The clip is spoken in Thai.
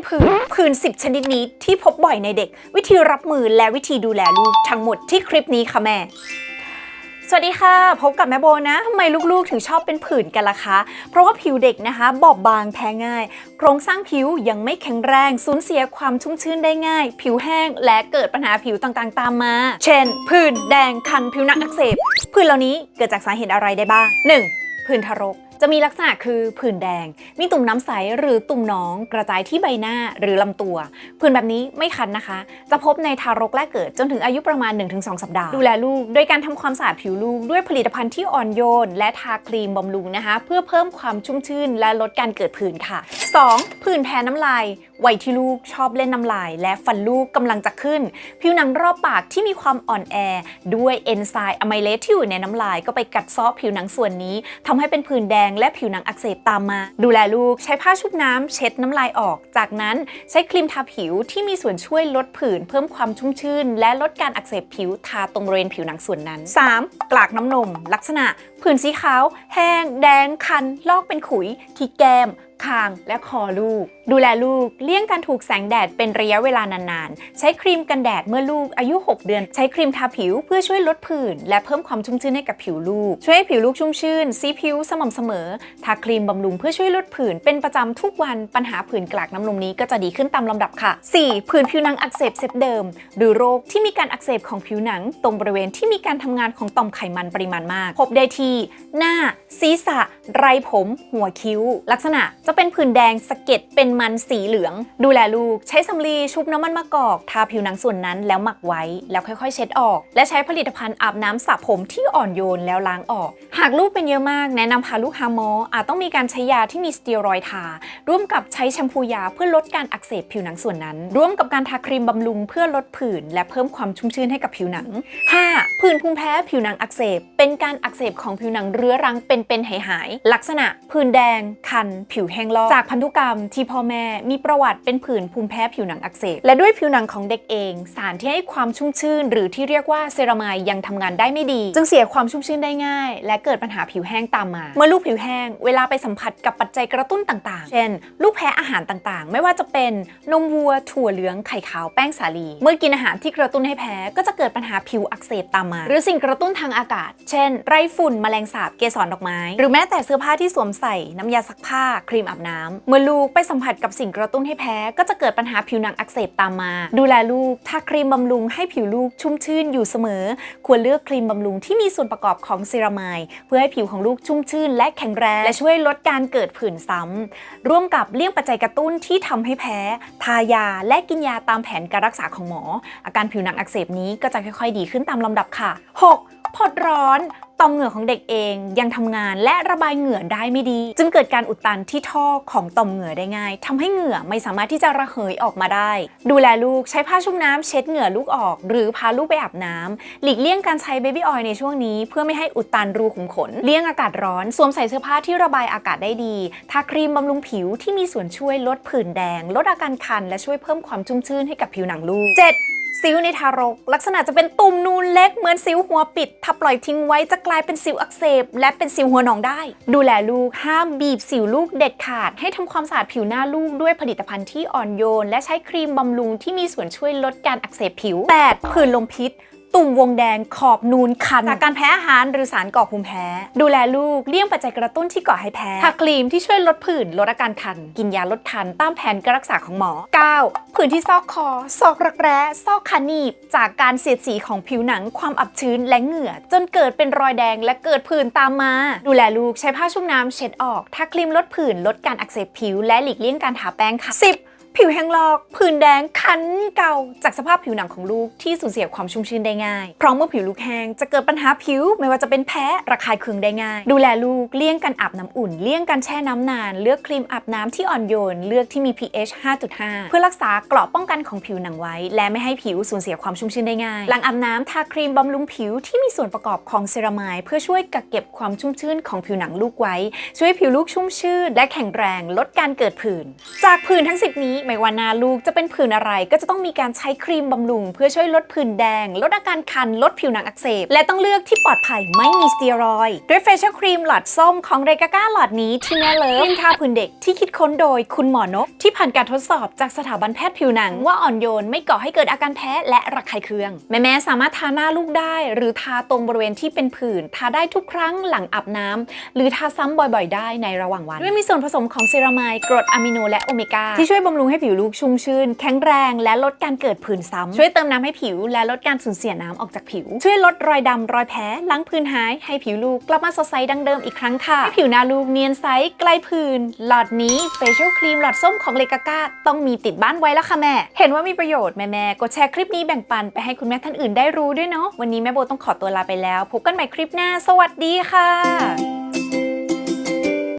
เป็นผื่นผื่น10 ชนิดนี้ที่พบบ่อยในเด็ก วิธีรับมือและวิธีดูแลลูกทั้งหมดที่คลิปนี้ค่ะแม่สวัสดีค่ะ พบกับแม่โบนะทำไมลูกๆ ถึงชอบเป็นผื่นกันล่ะคะ เพราะว่าผิวเด็กนะคะ บอบบางแพ้ง่าย โครงสร้างผิวยังไม่แข็งแรงสูญเสียความชุ่มชื้นได้ง่าย ผิวแห้งและเกิดปัญหาผิวต่างๆ ตามมา เช่น ผื่นแดงคันผิวหนักอักเสบผื่นเหล่านี้เกิดจากสาเหตุอะไรได้บ้าง 1. ผื่นทารก จะมีลักษณะคือผื่นแดง มีตุ่มน้ำใสหรือตุ่มน้องกระจายที่ใบหน้าหรือลำตัว ผื่นแบบนี้ไม่คันนะคะ จะพบในทารกแรกเกิดจนถึงอายุประมาณ 1-2 สัปดาห์ ดูแลลูกโดยการทำความสะอาดผิวลูกด้วยผลิตภัณฑ์ที่อ่อนโยน และทาครีมบำรุงนะคะ เพื่อเพิ่มความชุ่มชื่นและลดการเกิดผื่นค่ะ 2. ผื่นแพ้น้ำลาย วัยที่ลูกชอบเล่นน้ำลาย และฟันลูกกำลังจะขึ้น ผิวหนังรอบปากที่มีความอ่อนแอ ด้วยเอนไซม์อะไมเลสที่อยู่ในน้ำลาย ก็ไปกัดซาะผิวหนังส่วนนี้ทำให้เป็นผื่นแดงและผิวหนังอักเสบตามมา ดูแลลูกใช้ผ้าชุบน้ำเช็ดน้ำลายออก จากนั้นใช้ครีมทาผิวที่มีส่วนช่วยลดผื่นเพิ่มความชุ่มชื่น และลดการอักเสบผิวทาตรงบริเวณผิวหนังส่วนนั้น 3. กลากน้ำนม ลักษณะผื่นสีขาว แห้ง แดง คัน ลอกเป็นขุย ที่แก้ม คาง และคอลูก ดูแลลูกเลี่ยงการถูกแสงแดดเป็นระยะเวลานานๆ ใช้ครีมกันแดดเมื่อลูกอายุ 6 เดือน ใช้ครีมทาผิวเพื่อช่วยลดผื่น และเพิ่มความชุ่มชื้นให้กับผิวลูก ช่วยให้ผิวลูกชุ่มชื่นสีผิวสม่ำเสมอ ทาครีมบำรุงเพื่อช่วยลดผื่นเป็นประจำทุกวันปัญหาผื่นกลากน้ำนมนี้ก็จะดีขึ้นตามลำดับค่ะ 4. ผื่นผิวหนังอักเสบเซฟเดิม หรือโรคที่มีการอักเสบของผิวหนัง ตรงบริเวณที่มีการทำงานของต่อมไขมันปริมาณมาก พบได้ที่หน้าศีรษะ ไรผมหัวคิ้ว ลักษณะจะเป็นผื่นแดงสะเก็ดเป็นมันสีเหลือง ดูแลลูก ใช้สำลีชุบน้ำมันมะกอก ทาผิวหนังส่วนนั้นแล้วหมักไว้ แล้วค่อยๆ เช็ดออก และใช้ผลิตภัณฑ์อาบน้ำสระผมที่อ่อนโยนแล้วล้างออก หากลูกเป็นเยอะมากแนะนำพาลูกหาหมออาจต้องมีการใช้ยาที่มีสเตียรอยทา ร่วมกับใช้แชมพูยาเพื่อลดการอักเสบผิวหนังส่วนนั้น ร่วมกับการทาครีมบำรุงเพื่อลดผื่น และเพิ่มความชุ่มชื้นให้กับผิวหนัง 5. ผื่นภูมิแพ้ผิวหนังอักเสบ เป็นการอักเสบของผิวหนังเรื้อรังเป็นๆหายๆลักษณะผื่นแดง คัน ผิวแห้งลอก จากพันธุกรรมที่พ่อแม่มีประวัติเป็นผื่นภูมิแพ้ผิวหนังอักเสบ และด้วยผิวหนังของเด็กเอง สารที่ให้ความชุ่มชื่น หรือที่เรียกว่าเซรามายยังทำงานได้ไม่ดี จึงเสียความชุ่มชื่นได้ง่าย และเกิดปัญหาผิวแห้งตามมา เมื่อลูกผิวแห้ง เวลาไปสัมผัสกับปัจจัยกระตุ้นต่าง ๆ เช่น ลูกแพ้อาหารต่างๆ ไม่ว่าจะเป็นนมวัว ถั่วเหลือง ไข่ขาว แป้งสาลี เมื่อกินอาหารที่กระตุ้นให้แพ้ ก็จะเกิดปัญหาผิวอักเสบตามมา หรือสิ่งกระตุ้นทางอากาศ เช่น ไรฝุ่น แมลงสาบ เกสรดอกไม้ หรือแม้แต่สื้อผ้าที่สวมใส่น้ำยาซักผ้า ครีมอาบน้ำเมื่อลูกไปสัมผัสกับสิ่งกระตุ้นให้แพ้ ก็จะเกิดปัญหาผิวหนังอักเสบตามมา ดูแลลูกทาครีมบำรุงให้ผิวลูกชุ่มชื่นอยู่เสมอ ควรเลือกครีมบำรุงที่มีส่วนประกอบของเซรามายเพื่อให้ผิวของลูกชุ่มชื่น และแข็งแรงและช่วยลดการเกิดผื่นซ้ำร่วมกับเลี่ยงปัจจัยกระตุ้นที่ทำให้แพ้ ทายาและกินยาตามแผนการรักษาของหมอ อาการผิวหนังอักเสบนี้ก็จะค่อยๆ ดีขึ้นตามลำดับค่ะ 6. พอดร้อนต่อมเหงื่อของเด็กเองยังทำงานและระบายเหงื่อได้ไม่ดี จึงเกิดการอุดตันที่ท่อของต่อมเหงื่อได้ง่ายทำให้เหงื่อไม่สามารถที่จะระเหยออกมาได้ ดูแลลูกใช้ผ้าชุ่มน้ำเช็ดเหงื่อลูกออก หรือพาลูกไปอาบน้ำหลีกเลี่ยงการใช้เบบี้ออยล์ในช่วงนี้ เพื่อไม่ให้อุดตันรูขุมขน เลี่ยงอากาศร้อน สวมใส่เสื้อผ้าที่ระบายอากาศได้ดีทาครีมบำรุงผิวที่มีส่วนช่วยลดผื่นแดง ลดอาการคัน และช่วยเพิ่มความชุ่มชื่นให้กับผิวหนังลูก 7. สิวในทารก ลักษณะจะเป็นตุ่มนูนเล็กเหมือนสิวหัวปิด ถ้าปล่อยทิ้งไว้จะกลายเป็นสิวอักเสบ และเป็นสิวหัวหนองได้ ดูแลลูกห้ามบีบสิวลูกเด็ดขาด ให้ทำความสะอาดผิวหน้าลูกด้วยผลิตภัณฑ์ที่อ่อนโยน และใช้ครีมบำรุงที่มีส่วนช่วยลดการอักเสบผิว 8. ผื่นลมพิษ ตุ่มวงแดงขอบนูนคัน จากการแพ้อาหารหรือสารก่อภูมิแพ้ ดูแลลูกเลี่ยงปัจจัยกระตุ้นที่ก่อให้แพ้ทาครีมที่ช่วยลดผื่นลดอาการคัน กินยาลดคันตามแผนการรักษาของหมอ 9. ผื่นที่ซอกคอ ซอกรักแร้ซอกขาหนีบ จากการเสียดสีของผิวหนังความอับชื้นและเหงื่อ จนเกิดเป็นรอยแดงและเกิดผื่นตามมา ดูแลลูกใช้ผ้าชุ่มน้ำเช็ดออกทาครีมลดผื่นลดการอักเสบผิว และหลีกเลี่ยงการทาแป้งค่ะ 10. ผิวแห้งลอกผื่นแดงคันเก่าจากสภาพผิวหนังของลูกที่สูญเสียความชุ่มชื้นได้ง่ายเพราะเมื่อผิวลูกแห้งจะเกิดปัญหาผิวไม่ว่าจะเป็นแพ้ระคายเคืองได้ง่าย ดูแลลูกเลี่ยงการอาบน้ำอุ่น เลี่ยงการแช่น้ำนาน เลือกครีมอาบน้ำที่อ่อนโยน เลือกที่มี pH 5.5 เพื่อรักษาเกราะป้องกันของผิวหนังไว้ และไม่ให้ผิวสูญเสียความชุ่มชื้นได้ง่าย หลังอาบน้ำทาครีมบำรุงผิวที่มีส่วนประกอบของเซรามายเพื่อช่วยกักเก็บความชุ่มชื้นของผิวหนังลูกไว้ ช่วยผิวลูกชุ่มชื่นและแข็งแรง ลดการเกิดผื่น จากผื่นทั้ง 10 นี้ไม่ว่าหนาลูกจะเป็นผื่นอะไร ก็จะต้องมีการใช้ครีมบำรุง เพื่อช่วยลดผื่นแดง ลดอาการคัน ลดผิวหนังอักเสบ และต้องเลือกที่ปลอดภัยไม่มีสเตียรอยด์ด้วยเฟเชียลครีมหลอดส้มของเรกาก้าหลอดนี้ที่แม่เลิฟเป็นทาผื่นเด็กที่คิดค้นโดยคุณหมอนก ที่ผ่านการทดสอบจากสถาบันแพทย์ผิวหนัง ว่าอ่อนโยนไม่ก่อให้เกิดอาการแพ้และระคายเคือง แม่ๆสามารถทาหน้าลูกได้ หรือทาตรงบริเวณที่เป็นผื่น ทาได้ทุกครั้งหลังอาบน้ำหรือทาซ้ำบ่อยๆ ได้ในระหว่างวันด้วยมีส่วนผสมของเซรามายกรดอะมิโนและโอเมก้าที่ช่วยบำรุงให้ผิวลูกชุ่มชื่น แข็งแรงและลดการเกิดผื่นซ้ำ ช่วยเติมน้ำให้ผิวและลดการสูญเสียน้ำออกจากผิว ช่วยลดรอยดำรอยแผลล้างผื่นหาย ให้ผิวลูกกลับมาสดใสดังเดิมอีกครั้งค่ะให้ผิวหน้าลูกเนียนใสไกลผื่นหลอดนี้เฟเชียลครีมหลอดส้มของเลกาก้าต้องมีติดบ้านไว้แล้วค่ะแม่ เห็นว่ามีประโยชน์แม่ๆกดแชร์คลิปนี้แบ่งปันไปให้คุณแม่ท่านอื่นได้รู้ด้วยเนาะวันนี้แม่โบต้องขอตัวลาไปแล้วพบกันใหม่คลิปหน้า สวัสดีค่ะ